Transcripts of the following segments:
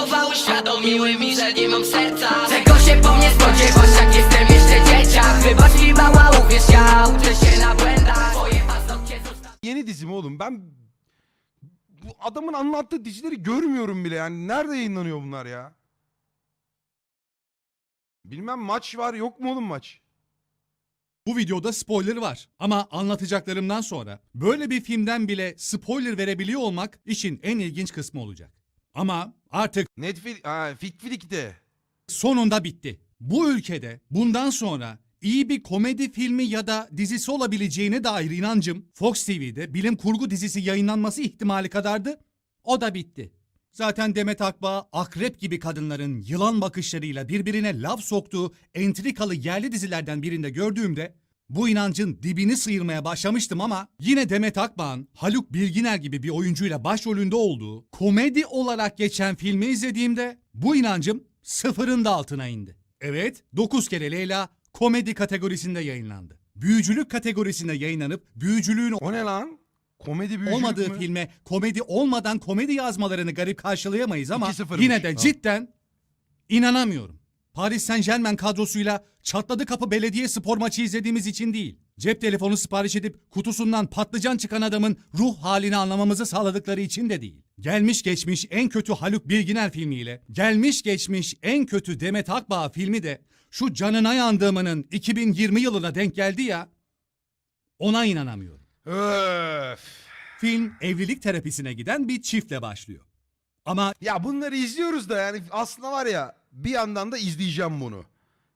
słowa uświadomiły mi, że nie mam serca Czego się po mnie spodziewasz, jak jestem jeszcze dzieciak Wybacz mi mała, uwierz, ja uczę się na błędach Twoje paznokcie Yeni dizim oğlum ben bu adamın anlattığı dizileri görmüyorum bile yani nerede yayınlanıyor bunlar ya? Bilmem maç var yok mu oğlum maç? Bu videoda spoiler var. Ama anlatacaklarımdan sonra böyle bir filmden bile spoiler verebiliyor olmak işin en ilginç kısmı olacak. Ama artık Netflix, ha Fikfilik'te. sonunda bitti. Bu ülkede bundan sonra iyi bir komedi filmi ya da dizisi olabileceğine dair inancım Fox TV'de bilim kurgu dizisi yayınlanması ihtimali kadardı. O da bitti. Zaten Demet Akbağ akrep gibi kadınların yılan bakışlarıyla birbirine laf soktuğu entrikalı yerli dizilerden birinde gördüğümde bu inancın dibini sıyırmaya başlamıştım ama yine Demet Akbağ'ın Haluk Bilginer gibi bir oyuncuyla başrolünde olduğu komedi olarak geçen filmi izlediğimde bu inancım sıfırın da altına indi. Evet, 9 kere Leyla komedi kategorisinde yayınlandı. Büyücülük kategorisinde yayınlanıp büyücülüğün O ne lan? Komedi büyücülük olmadığı mü? filme komedi olmadan komedi yazmalarını garip karşılayamayız ama 2-0'mış. yine de Ha. cidden inanamıyorum. Paris Saint Germain kadrosuyla çatladı kapı belediye spor maçı izlediğimiz için değil. Cep telefonu sipariş edip kutusundan patlıcan çıkan adamın ruh halini anlamamızı sağladıkları için de değil. Gelmiş geçmiş en kötü Haluk Bilginer filmiyle, gelmiş geçmiş en kötü Demet Akbağ filmi de şu canına yandığımının 2020 yılına denk geldi ya, ona inanamıyorum. Öf. Film evlilik terapisine giden bir çiftle başlıyor. Ama Ya bunları izliyoruz da yani aslında var ya bir yandan da izleyeceğim bunu.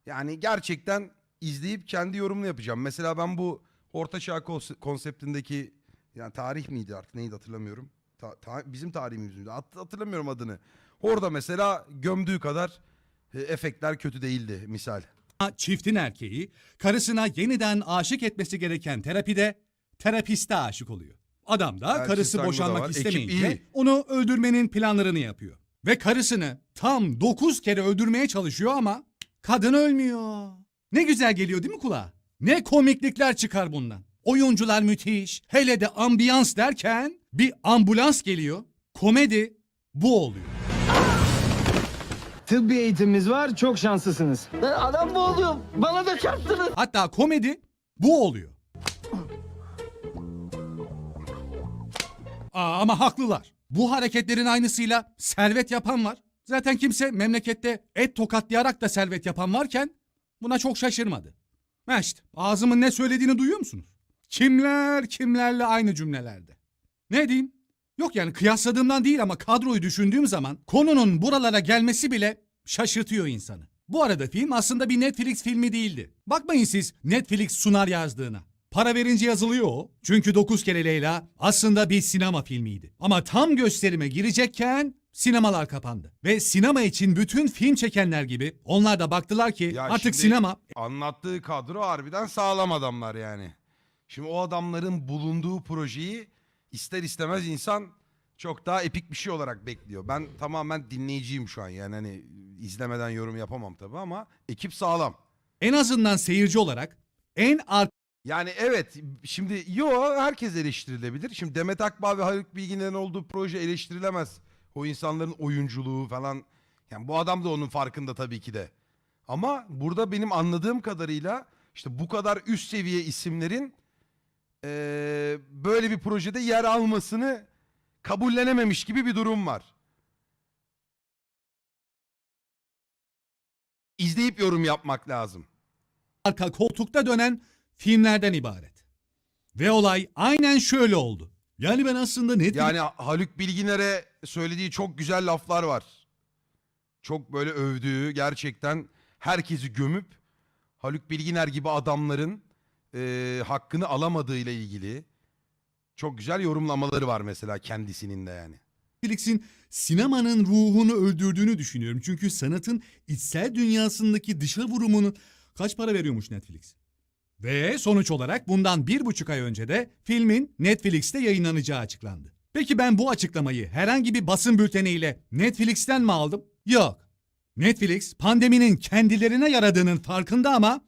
Yani gerçekten izleyip kendi yorumunu yapacağım. Mesela ben bu Orta Çağ kons- konseptindeki yani tarih miydi artık neydi hatırlamıyorum. Ta- ta- bizim tarihimiz miydi? Hat- hatırlamıyorum adını. Orada mesela gömdüğü kadar e, efektler kötü değildi misal. çiftin erkeği karısına yeniden aşık etmesi gereken terapide terapiste aşık oluyor. Adam da Elçin karısı Sango da boşanmak var. Ekip istemeyince iyi. onu öldürmenin planlarını yapıyor. Ve karısını tam 9 kere öldürmeye çalışıyor ama kadın ölmüyor. Ne güzel geliyor değil mi kulağa? Ne komiklikler çıkar bundan. Oyuncular müthiş. Hele de ambiyans derken bir ambulans geliyor. Komedi bu oluyor. Tıbbi eğitimimiz var, çok şanslısınız. Adam boğuluyor. Bana da çarptınız. Hatta komedi bu oluyor. Aa, ama haklılar. Bu hareketlerin aynısıyla servet yapan var. Zaten kimse memlekette et tokatlayarak da servet yapan varken buna çok şaşırmadı. Ha işte ağzımın ne söylediğini duyuyor musunuz? Kimler kimlerle aynı cümlelerde. Ne diyeyim? Yok yani kıyasladığımdan değil ama kadroyu düşündüğüm zaman konunun buralara gelmesi bile şaşırtıyor insanı. Bu arada film aslında bir Netflix filmi değildi. Bakmayın siz Netflix sunar yazdığına. Para verince yazılıyor o. Çünkü 9 kere Leyla aslında bir sinema filmiydi. Ama tam gösterime girecekken sinemalar kapandı. Ve sinema için bütün film çekenler gibi onlar da baktılar ki Ya artık şimdi sinema Anlattığı kadro harbiden sağlam adamlar yani. Şimdi o adamların bulunduğu projeyi ister istemez insan çok daha epik bir şey olarak bekliyor. Ben tamamen dinleyiciyim şu an yani hani izlemeden yorum yapamam tabii ama ekip sağlam. en azından seyirci olarak en Yani evet şimdi yo herkes eleştirilebilir. Şimdi Demet Akbağ ve Haluk Bilginer'in olduğu proje eleştirilemez. O insanların oyunculuğu falan. Yani bu adam da onun farkında tabii ki de. Ama burada benim anladığım kadarıyla işte bu kadar üst seviye isimlerin eee, böyle bir projede yer almasını kabullenememiş gibi bir durum var. İzleyip yorum yapmak lazım. arka koltukta dönen filmlerden ibaret. Ve olay aynen şöyle oldu. Yani ben aslında Netflix Yani Haluk Bilginer'e söylediği çok güzel laflar var. Çok böyle övdüğü gerçekten herkesi gömüp Haluk Bilginer gibi adamların eee, hakkını alamadığıyla ilgili çok güzel yorumlamaları var mesela kendisinin de yani. Netflix'in sinemanın ruhunu öldürdüğünü düşünüyorum. Çünkü sanatın içsel dünyasındaki dışa vurumunu kaç para veriyormuş Netflix? Ve sonuç olarak bundan bir buçuk ay önce de filmin Netflix'te yayınlanacağı açıklandı. Peki ben bu açıklamayı herhangi bir basın bülteniyle Netflix'ten mi aldım? Yok. Netflix pandeminin kendilerine yaradığının farkında ama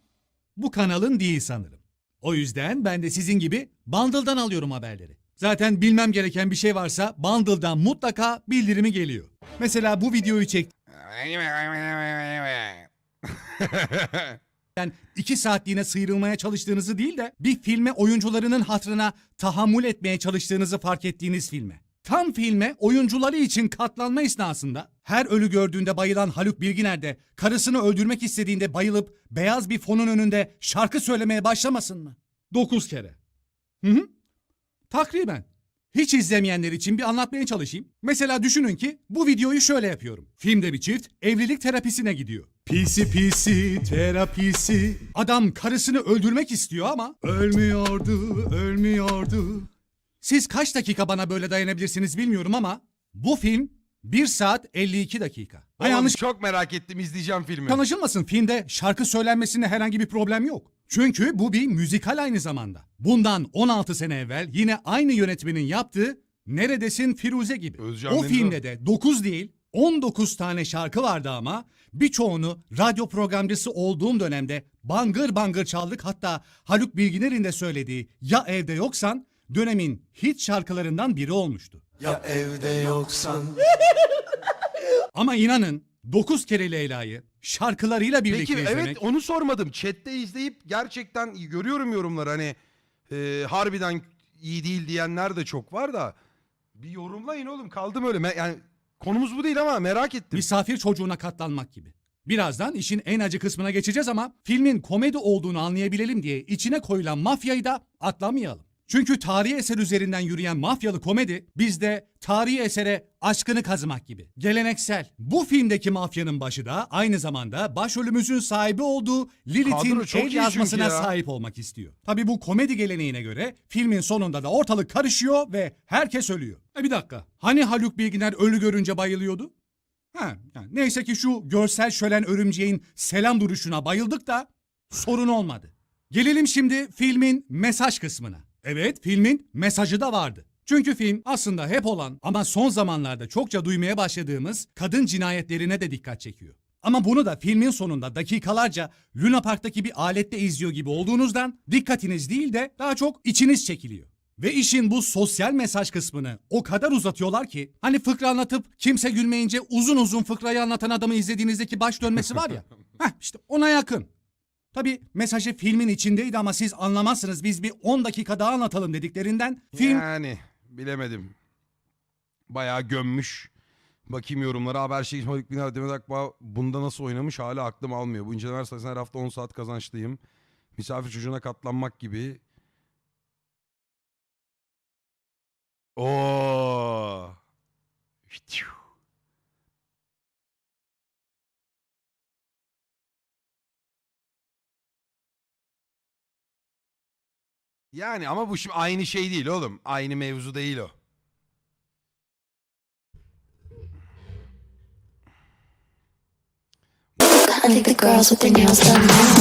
bu kanalın değil sanırım. O yüzden ben de sizin gibi bundle'dan alıyorum haberleri. Zaten bilmem gereken bir şey varsa bundle'dan mutlaka bildirimi geliyor. Mesela bu videoyu çektim. Yani iki saatliğine sıyrılmaya çalıştığınızı değil de bir filme oyuncularının hatrına tahammül etmeye çalıştığınızı fark ettiğiniz filme. Tam filme oyuncuları için katlanma esnasında her ölü gördüğünde bayılan Haluk Bilginer de karısını öldürmek istediğinde bayılıp beyaz bir fonun önünde şarkı söylemeye başlamasın mı? Dokuz kere. Hı hı. Takriben. Hiç izlemeyenler için bir anlatmaya çalışayım. Mesela düşünün ki bu videoyu şöyle yapıyorum. Filmde bir çift evlilik terapisine gidiyor. Pisi pisi terapisi. Adam karısını öldürmek istiyor ama ölmüyordu, ölmüyordu. Siz kaç dakika bana böyle dayanabilirsiniz bilmiyorum ama bu film 1 saat 52 dakika. Ha, Oğlum, yanlış çok merak ettim izleyeceğim filmi. Anlaşılmasın filmde şarkı söylenmesinde herhangi bir problem yok. Çünkü bu bir müzikal aynı zamanda. Bundan 16 sene evvel yine aynı yönetmenin yaptığı Neredesin Firuze gibi. Özcan o Deniz filmde de 9 değil 19 tane şarkı vardı ama birçoğunu radyo programcısı olduğum dönemde bangır bangır çaldık. Hatta Haluk Bilginer'in de söylediği Ya Evde Yoksan dönemin hit şarkılarından biri olmuştu. Ya evde yoksan Ama inanın 9 kere Leyla'yı şarkılarıyla birlikte Peki izlemek... evet onu sormadım. Chat'te izleyip gerçekten görüyorum yorumları hani e, harbiden iyi değil diyenler de çok var da bir yorumlayın oğlum kaldım öyle. Yani konumuz bu değil ama merak ettim. Misafir çocuğuna katlanmak gibi. Birazdan işin en acı kısmına geçeceğiz ama filmin komedi olduğunu anlayabilelim diye içine koyulan mafyayı da atlamayalım. Çünkü tarihi eser üzerinden yürüyen mafyalı komedi bizde tarihi esere aşkını kazımak gibi. Geleneksel. Bu filmdeki mafyanın başı da aynı zamanda başrolümüzün sahibi olduğu Lilith'in el yazmasına ya. sahip olmak istiyor. Tabi bu komedi geleneğine göre filmin sonunda da ortalık karışıyor ve herkes ölüyor. E bir dakika. Hani Haluk Bilginer ölü görünce bayılıyordu? Ha, yani neyse ki şu görsel şölen örümceğin selam duruşuna bayıldık da sorun olmadı. Gelelim şimdi filmin mesaj kısmına. Evet filmin mesajı da vardı. Çünkü film aslında hep olan ama son zamanlarda çokça duymaya başladığımız kadın cinayetlerine de dikkat çekiyor. Ama bunu da filmin sonunda dakikalarca Luna Park'taki bir alette izliyor gibi olduğunuzdan dikkatiniz değil de daha çok içiniz çekiliyor. Ve işin bu sosyal mesaj kısmını o kadar uzatıyorlar ki hani fıkra anlatıp kimse gülmeyince uzun uzun fıkrayı anlatan adamı izlediğinizdeki baş dönmesi var ya. Heh işte ona yakın. Tabi mesajı filmin içindeydi ama siz anlamazsınız biz bir 10 dakika daha anlatalım dediklerinden film Yani bilemedim. Bayağı gömmüş. Bakayım yorumlara. Haber şey Haluk Biner Demet Akbağ bunda nasıl oynamış hala aklım almıyor. Bu incelemeler sayesinde her hafta 10 saat kazançlıyım. Misafir çocuğuna katlanmak gibi. Oo. Yani ama bu şimdi aynı şey değil oğlum. Aynı mevzu değil o. I think the girls with their nails done now.